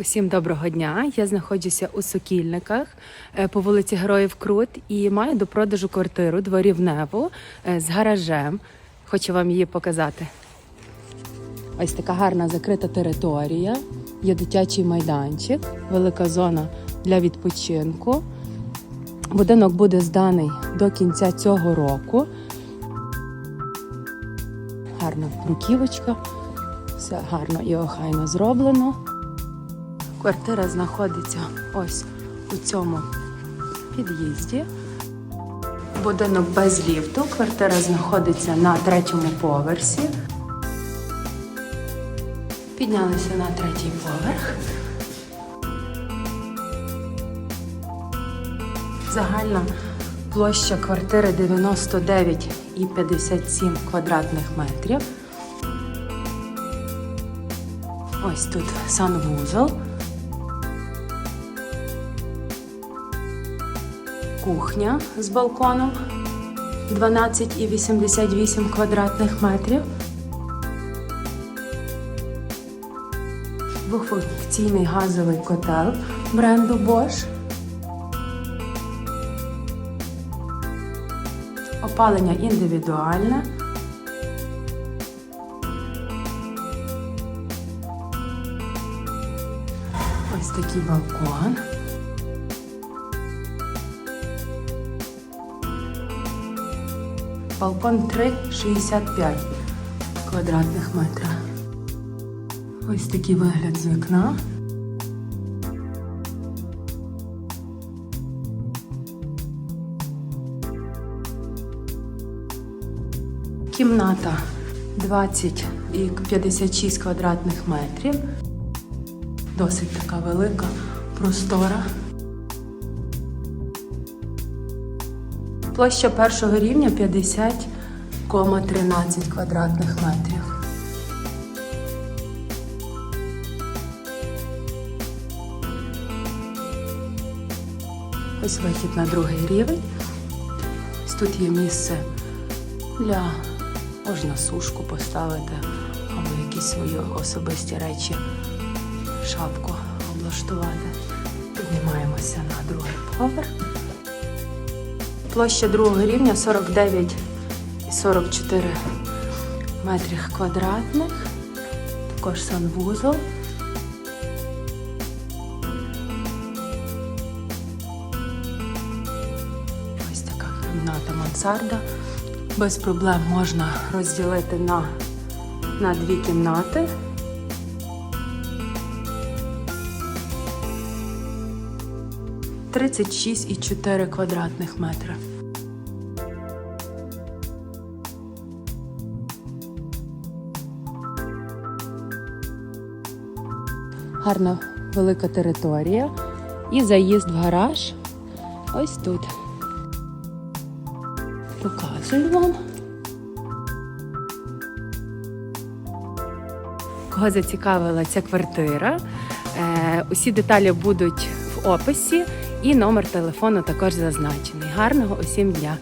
Усім доброго дня. Я знаходжуся у Сокільниках е, по вулиці Героїв Крут і маю до продажу квартиру дворівневу е, з гаражем. Хочу вам її показати. Ось така гарна закрита територія. Є дитячий майданчик, велика зона для відпочинку. Будинок буде зданий до кінця цього року. Гарна бруківочка, все гарно і охайно зроблено. Квартира знаходиться ось у цьому під'їзді. Будинок без ліфту. Квартира знаходиться на третьому поверсі. Піднялися на третій поверх. Загальна площа квартири 99,57 квадратних метрів. Ось тут санвузол. Кухня з балконом 12,88 квадратних метрів. Двохфункційний газовий котел бренду Bosch. Опалення індивідуальне. Ось такий балкон. Балкон 3,65 квадратних метра. Ось такий вигляд з вікна. Кімната 20 і 56 квадратних метрів. Досить така велика, простора. Площа першого рівня 50,13 квадратних метрів. Ось вихід на другий рівень. Тут є місце для можна сушку поставити або якісь свої особисті речі, шапку облаштувати. Піднімаємося на другий поверх. Площа другого рівня 49 і 44 метрів квадратних. Також санвузол. Ось така кімната мансарда. Без проблем можна розділити на, на дві кімнати. Тридцять шість і чотири квадратних метри. Гарна велика територія і заїзд в гараж ось тут. Показую вам. Кого зацікавила ця квартира? Е, усі деталі будуть в описі, і номер телефону також зазначений. Гарного усім дня!